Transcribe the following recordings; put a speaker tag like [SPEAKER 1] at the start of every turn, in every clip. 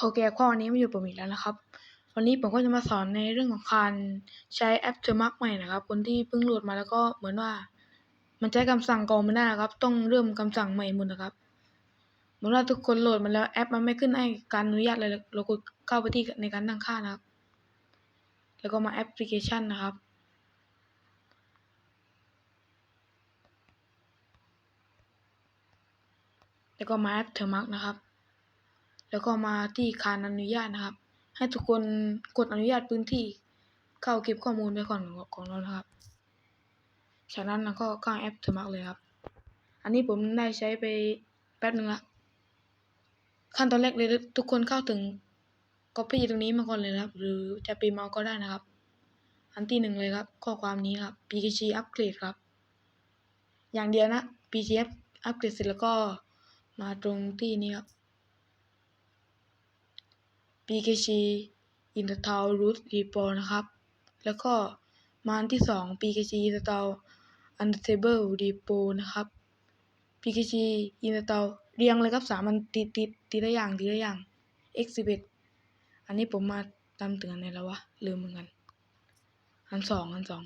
[SPEAKER 1] โอเคข้อวันนี้มาอยู่ผมอีกแล้วนะครับ วันนี้ผมก็จะมาสอนในเรื่องของการใช้แอปเทอร์มักใหม่นะครับ คนที่เพิ่งโหลดมาแล้วก็เหมือนว่า มันใช้คำสั่งก่าไม่ได้นะครับ ต้องเริ่มคำสั่งใหม่หมดนะครับ เหมือนว่าทุกคนโหลดมาแล้วแอปมันไม่ขึ้นให้การอนุญาตเลยเรากดเข้าไปที่ในการตั้งค่านะครับ แล้วก็มาแอปพลิเคชันนะครับแล้วก็มาแอปเทอร์มักนะครับ แล้วก็มาที่การอนุญาตนะครับ ให้ทุกคนกดอนุญาตพื้นที่เข้าเก็บข้อมูลไว้ก่อนของเรานะครับ จากนั้นเราก็ก้างแอปเทอร์มักเลยครับ อันนี้ผมได้ใช้ไปแป๊บนึงละขั้นตอนแรกเลยทุกคนเข้าถึง copy ตรงนี้มาก่อนเลยครับ หรือจะพิมพ์เอาก็ได้นะครับ อันที่หนึ่งเลยครับ ข้อความนี้ครับ PKG upgrade ครับ อย่างเดียวนะ PKG upgrade เสร็จแล้วก็มาตรงที่นี้ครับ PKG install root repo นะครับ แล้วก็มานที่สอง PKG install unstable repo นะครับ PKG install เรียงเลยครับสามอันติดติดทีละอย่างทีละอย่าง exhibit อันนี้ผมมาตามถึงอันไหนแล้ววะลืมเหมือนกัน อันสองอันสอง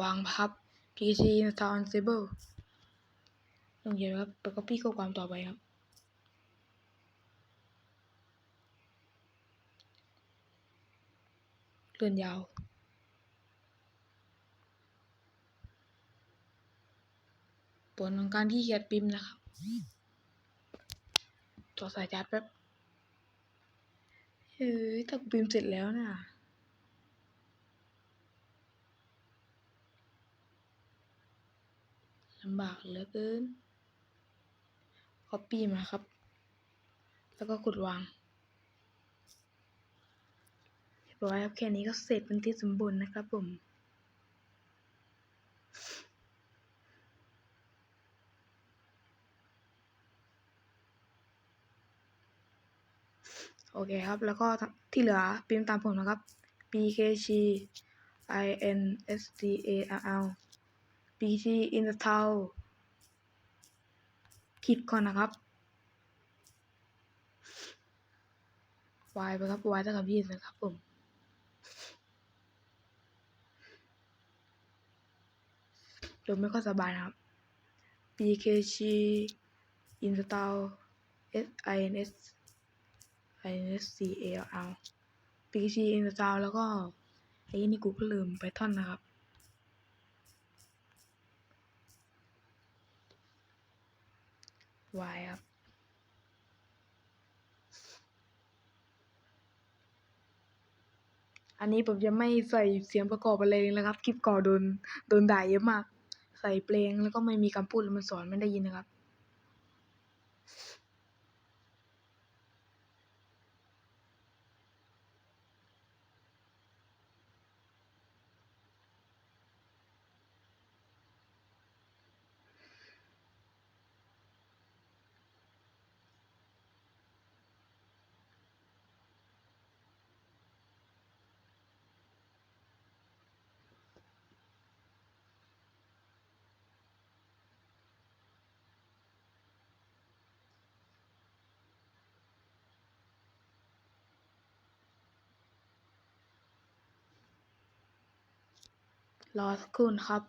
[SPEAKER 1] วางครับ PKG install unstable ลงเขียนครับไป copy ข้อความต่อไปครับ เลื่อนยาว ผลของการที่เขียนพิมพ์นะครับ ต่อสายชาร์จแป๊บ เฮ้ยถ้ากูพิมพ์เสร็จแล้วน่ะลำบากเหลือเกิน copy มาครับ แล้วก็กดวางเร้อยครับแค่นี้ก็เสร็จเป็นที่สมบูรณ์นะครับผมโอเคครับ แล้วก็ที่เหลือพิมพ์ตามผมนะครับ pkg install pkg install ผิดก่อนนะครับ y ไปครับ y เท่ากับยี่สิบครับผม ดูไม่ค่อยสบายนะครับ pkg install sins instal pkg install แล้วก็ไอ้นี่กูก็ลืม Python นะครับ y ครับอันนี้ผมจะไม่ใส่เสียงประกอบอะไรเลยนะครับ คลิปก่อโดนโดนด่าเยอะมาก ใส่เพลงแล้วก็ไม่มีคำพูดแล้วมันสอนไม่ได้ยินนะครับ รอสักครู่นะครับ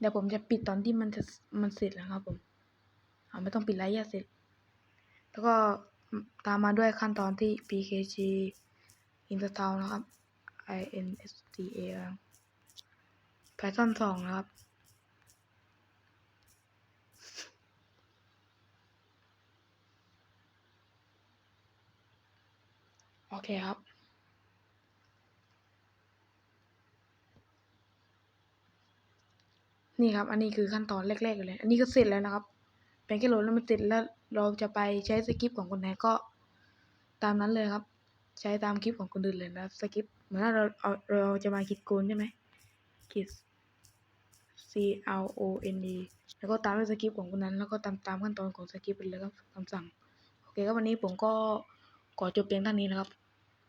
[SPEAKER 1] เดี๋ยวผมจะปิดตอนที่มันจะมันเสร็จแล้วครับผมอ่าไม่ต้องปิดไลฟ์ย่าเสร็จ แล้วก็ตามมาด้วยขั้นตอนที่ pkg install นะครับ i n s t a l Python 2นะครับ โอเคครับ นี่ครับ อันนี้คือขั้นตอนแรกๆเลย อันนี้ก็เสร็จแล้วนะครับเป็นแค่โหลดแล้วมันเสร็จแล้วเราจะไปใช้สคริปของคนไหนก็ตามนั้นเลยครับ ใช้ตามคลิปของคนอื่นเลยนะสคริปเหมือนเราเอาเราจะมาคิดโกนใช่ไหมคิด C R O N E แล้วก็ตามด้วยสคริปต์ของคนนั้น แล้วก็ตามตามขั้นตอนของสคริปต์ไปเลยครับคำสั่ง โอเคครับวันนี้ผมก็ขอจบเพียงเท่านี้นะครับ